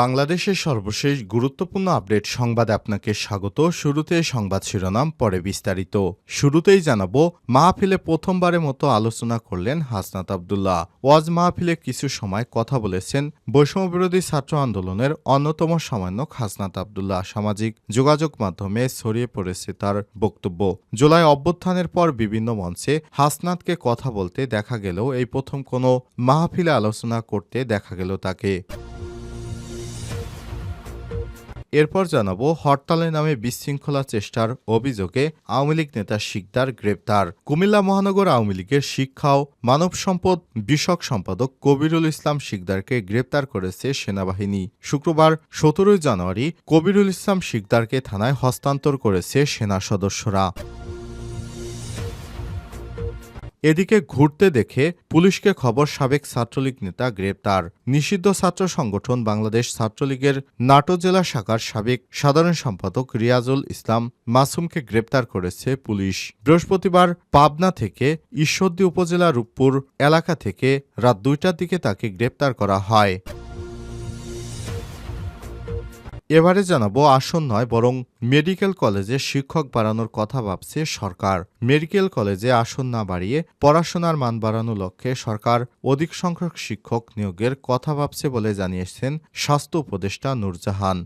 বাংলাদেশের সর্বশেষ গুরুত্বপূর্ণ আপডেট সংবাদে আপনাকে স্বাগত। শুরুতে সংবাদ শিরোনাম, পরে বিস্তারিত। শুরুতেই জানাব, মাহফিলে প্রথমবারের মতো আলোচনা করলেন হাসনাত আবদুল্লাহ। ওয়াজ মাহফিলে কিছু সময় কথা বলেছেন বৈষম্যবিরোধী ছাত্র আন্দোলনের অন্যতম সমন্বয়ক হাসনাত আবদুল্লাহ। সামাজিক যোগাযোগ মাধ্যমে ছড়িয়ে পড়েছে তার বক্তব্য। জুলাই অভ্যুত্থানের পর বিভিন্ন মঞ্চে হাসনাতকে কথা বলতে দেখা গেলেও এই প্রথম কোনো মাহফিলে আলোচনা করতে দেখা গেল তাকে। এরপর জানাব হরতালের নামে বিশৃঙ্খলা চেষ্টার অভিযোগে আওয়ামী লীগ নেতা শিকদার গ্রেপ্তার। কুমিল্লা মহানগর আওয়ামী লীগের শিক্ষা ও মানব সম্পদ বিষয়ক সম্পাদক কবিরুল ইসলাম শিকদারকে গ্রেপ্তার করেছে সেনাবাহিনী। শুক্রবার সতেরোই জানুয়ারি কবিরুল ইসলাম শিকদারকে থানায় হস্তান্তর করেছে সেনা সদস্যরা। এদিকে ঘুরতে দেখে পুলিশকে খবর সাবেক ছাত্রলীগ নেতা গ্রেপ্তার। নিষিদ্ধ ছাত্র সংগঠন বাংলাদেশ ছাত্রলীগের নাটো জেলা শাখার সাবেক সাধারণ সম্পাদক রিয়াজুল ইসলাম মাসুমকে গ্রেপ্তার করেছে পুলিশ। বৃহস্পতিবার পাবনা থেকে ঈশ্বরদী উপজেলা রূপপুর এলাকা থেকে রাত দুইটার দিকে তাকে গ্রেপ্তার করা হয়। এবারে জানাব আসন নয়, বরং মেডিকেল কলেজে শিক্ষক বাড়ানোর কথা ভাবছে সরকার। মেডিকেল কলেজে আসন না বাড়িয়ে পড়াশোনার মান বাড়ানোর লক্ষ্যে সরকার অধিক সংখ্যক শিক্ষক নিয়োগের কথা ভাবছে বলে জানিয়েছেন স্বাস্থ্য উপদেষ্টা নূরজাহান।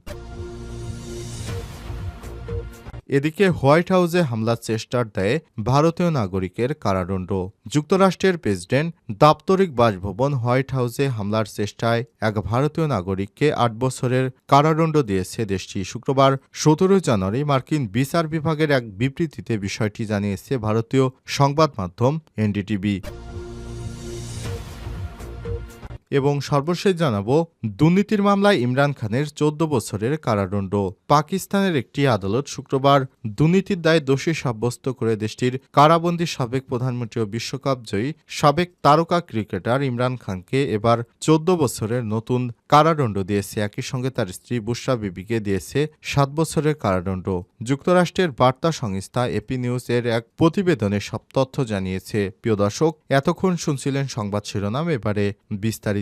এদিকে হোয়াইট হাউসে হামলার চেষ্টার দেয় ভারতীয় নাগরিকের কারাদণ্ড। যুক্তরাষ্ট্রের প্রেসিডেন্ট দাপ্তরিক বাসভবন হোয়াইট হাউসে হামলার চেষ্টায় এক ভারতীয় নাগরিককে আট বছরের কারাদণ্ড দিয়েছে দেশটি। শুক্রবার সতেরো জানুয়ারি মার্কিন বিচার বিভাগের এক বিবৃতিতে বিষয়টি জানিয়েছে ভারতীয় সংবাদ মাধ্যম এনডিটিভি। এবং সর্বশেষ জানাব, দুর্নীতির মামলায় ইমরান খানের চোদ্দ বছরের কারাদণ্ড। পাকিস্তানের একটি আদালত শুক্রবার দুর্নীতির দায়ে দোষী সাব্যস্ত করে দেশটির কারাবন্দী সাবেক প্রধানমন্ত্রী ও বিশ্বকাপ জয়ী সাবেক তারকা ক্রিকেটার ইমরান খানকে এবার চোদ্দ বছরের নতুন কারাদণ্ড দিয়েছে। একই সঙ্গে তার স্ত্রী বুশরা বিবিকে দিয়েছে সাত বছরের কারাদণ্ড। যুক্তরাষ্ট্রের বার্তা সংস্থা এপি নিউজ এর এক প্রতিবেদনে সব তথ্য জানিয়েছে। প্রিয় দর্শক, এতক্ষণ শুনছিলেন সংবাদ শিরোনাম, এবারে বিস্তারিত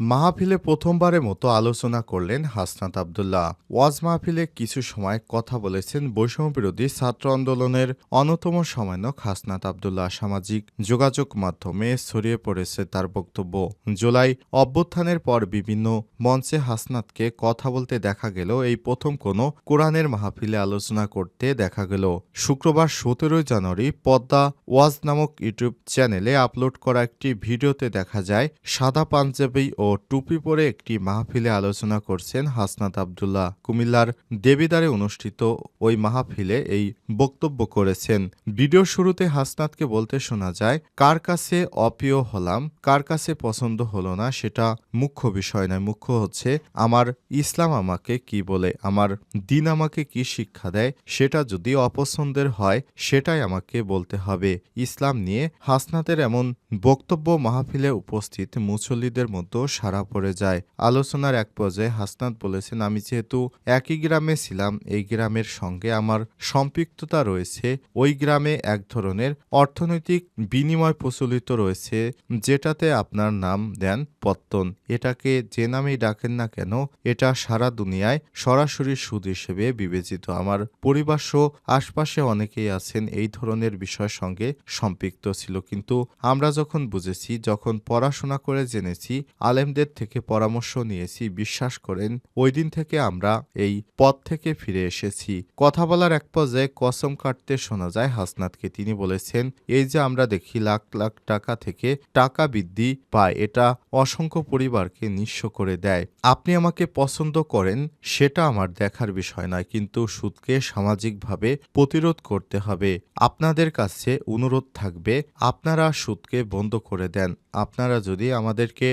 মাহফিলে প্রথমবারের মতো আলোচনা করলেন হাসনাত আবদুল্লাহ। ওয়াজ মাহফিলে কিছু সময় কথা বলেছেন বৈষম্যবিরোধী ছাত্র আন্দোলনের অন্যতম সমন্বয়ক হাসনাত আবদুল্লাহ সামাজিক যোগাযোগ মাধ্যমে ছড়িয়ে পড়েছে তার বক্তব্য। জুলাই অভ্যুত্থানের পর বিভিন্ন মঞ্চে হাসনাতকে কথা বলতে দেখা গেল এই প্রথম কোনো কোরআনের মাহফিলে আলোচনা করতে দেখা গেল। শুক্রবার সতেরোই জানুয়ারি পদ্মা ওয়াজ নামক ইউটিউব চ্যানেলে আপলোড করা একটি ভিডিওতে দেখা যায়, সাদা পাঞ্জাবি ও টুপি পরে একটি মাহফিলে আলোচনা করছেন হাসনাত আবদুল্লাহ কুমিল্লার দেবিদারে অনুষ্ঠিত ওই মাহফিলে এই বক্তব্য করেছেন। ভিডিও শুরুতে হাসনাতকে বলতে শোনা যায়, কার কাছে অপ্রিয় হলাম, কার কাছে পছন্দ হলো না সেটা মুখ্য বিষয় নয়, মুখ্য হচ্ছে আমার ইসলাম আমাকে কি বলে, আমার দিন আমাকে কি শিক্ষা দেয়, সেটা যদি অপছন্দের হয় সেটাই আমাকে বলতে হবে। ইসলাম নিয়ে হাসনাতের এমন বক্তব্য মাহফিলে উপস্থিত মুসল্লিদের মধ্যে সারা পড়ে যায়। আলোচনার এক পর্যায়ে হাসনাত বলেছেন, আমি যেহেতু একই গ্রামে ছিলাম, এই গ্রামের সঙ্গে আমার সম্পৃক্ততা রয়েছে। ওই গ্রামে এক ধরনের অর্থনৈতিক বিনিময় প্রচলিত রয়েছে, যেটাতে আপনার নাম দেন পত্তন। এটাকে যে নামেই ডাকেন না কেন, এটা সারা দুনিয়ায় সরাসরি সুদ হিসেবে বিবেচিত। আমার পরিবার সহ আশপাশে অনেকেই আছেন, এই ধরনের বিষয়ের সঙ্গে সম্পৃক্ত ছিল। কিন্তু আমরা যখন বুঝেছি, যখন পড়াশোনা করে জেনেছি আলেমদের থেকে পরামর্শ নিয়েছি, বিশ্বাস করেন, ওই দিন থেকে আমরা এই পথ থেকে ফিরে এসেছি। কথা বলার এক পর্যায়ে কসম কাটতে শোনা যায় হাসনাতকে। তিনি বলেছেন, এই যে আমরা দেখি লাখ লাখ টাকা থেকে টাকা বৃদ্ধি পায়, এটা অসংখ্য পরিবারকে নিঃস্ব করে দেয়। আপনি আমাকে পছন্দ করেন, সেটা আমার দেখার বিষয় নয়, কিন্তু সুদকে সামাজিকভাবে প্রতিরোধ করতে হবে। আপনাদের কাছে অনুরোধ থাকবে, আপনারা সুদকে বন্ধ করে দেন। আপনারা যদি আমাদেরকে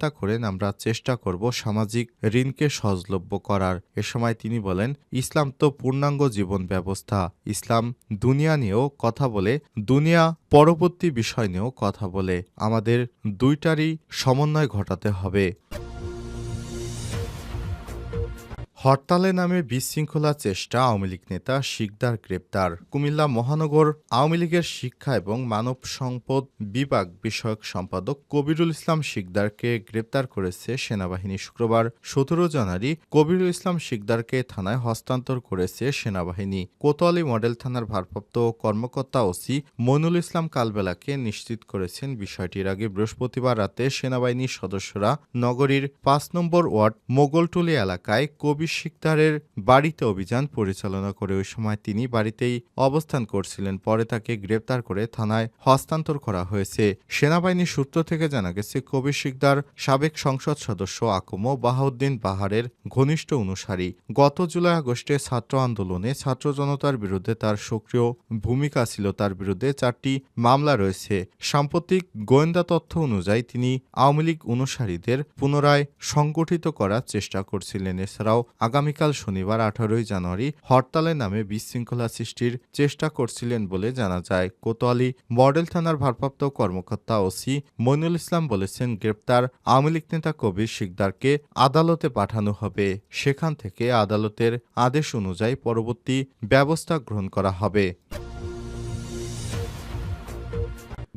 সহায়তা করেন আমরা চেষ্টা করব সামাজিক ঋণকে সহজলভ্য করার। এ সময় তিনি বলেন, ইসলাম তো পূর্ণাঙ্গ জীবন ব্যবস্থা। ইসলাম দুনিয়া নিয়েও কথা বলে, দুনিয়া পরবর্তী বিষয় নিয়েও কথা বলে। আমাদের দুইটারই সমন্বয় ঘটাতে হবে। হরতালে নামে বিশৃঙ্খলা চেষ্টা আওয়ামী লীগ নেতা শিকদার গ্রেপ্তার। কুমিল্লা মহানগর আওয়ামী লীগের শিক্ষা এবং মানব সম্পদ বিভাগ বিষয়ক সম্পাদক কবিরুল ইসলাম শিকদারকে গ্রেপ্তার করেছে সেনাবাহিনী শুক্রবার। সতেরো জানুয়ারি কবিরুল ইসলাম শিকদারকে থানায় হস্তান্তর করেছে সেনাবাহিনী। কোতোয়ালি মডেল থানার ভারপ্রাপ্ত কর্মকর্তা ওসি মইনুল ইসলাম কালবেলাকে নিশ্চিত করেছেন বিষয়টির আগে বৃহস্পতিবার রাতে সেনাবাহিনীর সদস্যরা নগরীর পাঁচ নম্বর ওয়ার্ড মোগলটুলি এলাকায় কবি শিকদারের বাড়িতে অভিযান পরিচালনা করে ওই সময় তিনি বাড়িতেই অবস্থান করছিলেন। পরে তাকে গ্রেপ্তার করে থানায় হস্তান্তর করা হয়েছে। সেনাবাহিনীর সূত্র থেকে জানা গেছে কবির শিকদার সাবেক সংসদ সদস্য আকম বাহাউদ্দিন বাহারের ঘনিষ্ঠ অনুসারী। গত জুলাই আগস্টে ছাত্র আন্দোলনে ছাত্র জনতার বিরুদ্ধে তার সক্রিয় ভূমিকা ছিল। তার বিরুদ্ধে চারটি মামলা রয়েছে। সাম্প্রতিক গোয়েন্দা তথ্য অনুযায়ী তিনি আওয়ামী লীগ অনুসারীদের পুনরায় সংগঠিত করার চেষ্টা করছিলেন। এছাড়াও আগামীকাল শনিবার আঠারোই জানুয়ারি হরতালের নামে বিশৃঙ্খলা সৃষ্টির চেষ্টা করছিলেন বলে জানা যায়। কোতোয়ালি মডেল থানার ভারপ্রাপ্ত কর্মকর্তা ওসি মইনুল ইসলাম বলেছেন, গ্রেপ্তার আওয়ামী লীগ নেতা কবির শিকদারকে আদালতে পাঠানো হবে। সেখান থেকে আদালতের আদেশ অনুযায়ী পরবর্তী ব্যবস্থা গ্রহণ করা হবে।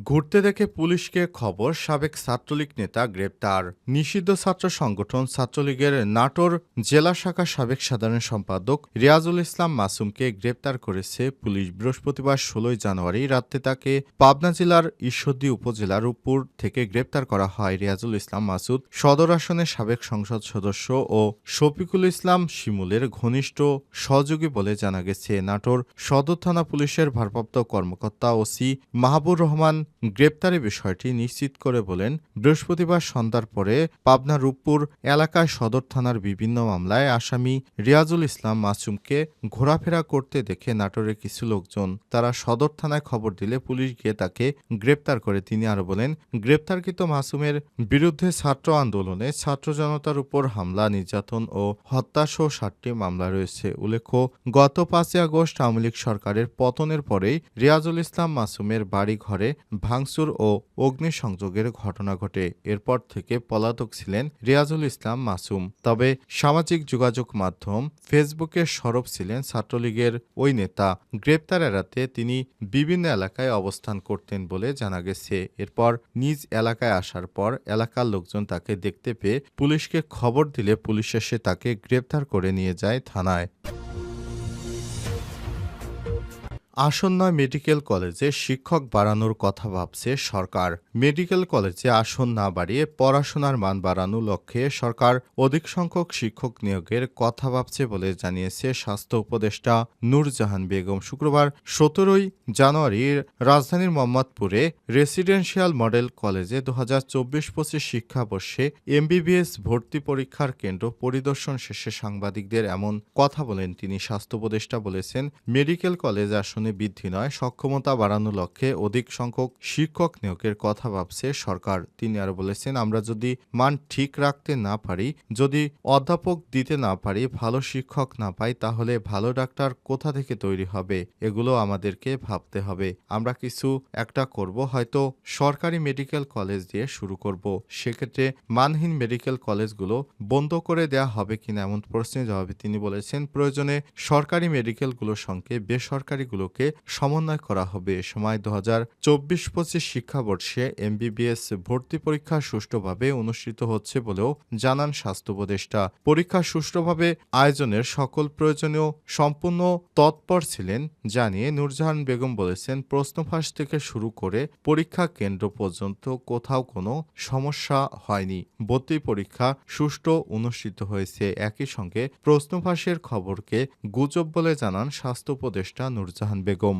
ঘুরতে দেখে পুলিশকে খবর, সাবেক ছাত্রলীগ নেতা গ্রেপ্তার। নিষিদ্ধ ছাত্র সংগঠন ছাত্রলীগের নাটোর জেলা শাখা সাবেক সাধারণ সম্পাদক রিয়াজুল ইসলাম মাসুমকে গ্রেপ্তার করেছে পুলিশ। বৃহস্পতিবার ষোলোই জানুয়ারি রাতে তাকে পাবনা জেলার ঈশ্বরদী উপজেলার উপর থেকে গ্রেপ্তার করা হয়। রিয়াজুল ইসলাম মাসুদ সদর আসনের সাবেক সংসদ সদস্য ও শফিকুল ইসলাম শিমুলের ঘনিষ্ঠ সহযোগী বলে জানা গেছে। নাটোর সদর থানা পুলিশের ভারপ্রাপ্ত কর্মকর্তা ওসি মাহবুর রহমান গ্রেপ্তারের বিষয়টি নিশ্চিত করে বলেন, বৃহস্পতিবার সন্ধ্যার পরে পাবনা রূপপুর এলাকায় সদর থানার বিভিন্ন মামলায় আসামি রিয়াজুল ইসলাম মাসুমকে ঘোরাফেরা করতে দেখে নাটোরের কিছু লোকজন তারা সদর থানায় খবর দিলে পুলিশ গিয়ে তাকে গ্রেপ্তার করে। তিনি আরও বলেন, গ্রেপ্তারকৃত মাসুমের বিরুদ্ধে ছাত্র আন্দোলনে ছাত্র জনতার উপর হামলা, নির্যাতন ও হত্যাসহ ষাটটি মামলা রয়েছে। উল্লেখ্য, গত পাঁচই আগস্ট আওয়ামী লীগ সরকারের পতনের পরেই রিয়াজুল ইসলাম মাসুমের বাড়ি ঘরে ভাঙচুর ও অগ্নিসংযোগের ঘটনা ঘটে। এরপর থেকে পলাতক ছিলেন রিয়াজুল ইসলাম মাসুম। তবে সামাজিক যোগাযোগ মাধ্যম ফেসবুকে সরব ছিলেন ছাত্রলীগের ওই নেতা। গ্রেপ্তার এড়াতে তিনি বিভিন্ন এলাকায় অবস্থান করতেন বলে জানা গেছে। এরপর নিজ এলাকায় আসার পর এলাকার লোকজন তাকে দেখতে পেয়ে পুলিশকে খবর দিলে পুলিশ এসে তাকে গ্রেপ্তার করে নিয়ে যায় থানায়। আসন্ন মেডিকেল কলেজে শিক্ষক বাড়ানোর কথা ভাবছে সরকার। মেডিকেল কলেজে আসন না বাড়িয়ে পড়াশোনার মান বাড়ানোর লক্ষ্যে সরকার অধিক সংখ্যক শিক্ষক নিয়োগের কথা ভাবছে বলে জানিয়েছে স্বাস্থ্য উপদেষ্টা নূরজাহান বেগম শুক্রবার সতেরোই জানুয়ারি রাজধানীর মোহাম্মদপুরে রেসিডেন্সিয়াল মডেল কলেজে দু হাজার চব্বিশ পঁচিশ শিক্ষাবর্ষে এমবিবিএস ভর্তি পরীক্ষার কেন্দ্র পরিদর্শন শেষে সাংবাদিকদের এমন কথা বলেন তিনি। স্বাস্থ্য উপদেষ্টা বলেছেন, মেডিকেল কলেজ আসনে বৃদ্ধি নয়, সক্ষমতা বাড়ানোর লক্ষ্যে অধিক সংখ্যক শিক্ষক নিয়োগের কথা ভাবছে সরকার। তিনি আরও বলেছেন, আমরা যদি মান ঠিক রাখতে না পারি, যদি অধ্যাপক দিতে না পারি, ভালো শিক্ষক না পাই, তাহলে ভালো ডাক্তার কোথা থেকে তৈরি হবে? এগুলো আমাদেরকে ভাবতে হবে। আমরা কিছু একটা করব, হয়তো সরকারি মেডিকেল কলেজ দিয়ে শুরু করব। সেক্ষেত্রে মানহীন মেডিকেল কলেজগুলো বন্ধ করে দেয়া হবে কিনা এমন প্রশ্নের জবাবে তিনি বলেছেন, প্রয়োজনে সরকারি মেডিকেলগুলোর সঙ্গে বেসরকারিগুলোকে সমন্বয় করা হবে। এ সময় দু হাজার চব্বিশ পঁচিশ শিক্ষাবর্ষে এমবিবিএস ভর্তি পরীক্ষা সুষ্ঠুভাবে অনুষ্ঠিত হচ্ছে বলেও জানান স্বাস্থ্য উপদেষ্টা। পরীক্ষা সুষ্ঠুভাবে আয়োজনের সকল প্রয়োজনীয়, সম্পূর্ণ, তৎপর ছিলেন জানিয়ে নূরজাহান বেগম বলেছেন, প্রশ্নফাঁস থেকে শুরু করে পরীক্ষা কেন্দ্র পর্যন্ত কোথাও কোনো সমস্যা হয়নি। ভর্তি পরীক্ষা সুষ্ঠু অনুষ্ঠিত হয়েছে। একই সঙ্গে প্রশ্নফাঁসের খবরকে গুজব বলে জানান স্বাস্থ্য উপদেষ্টা নূরজাহান বেগম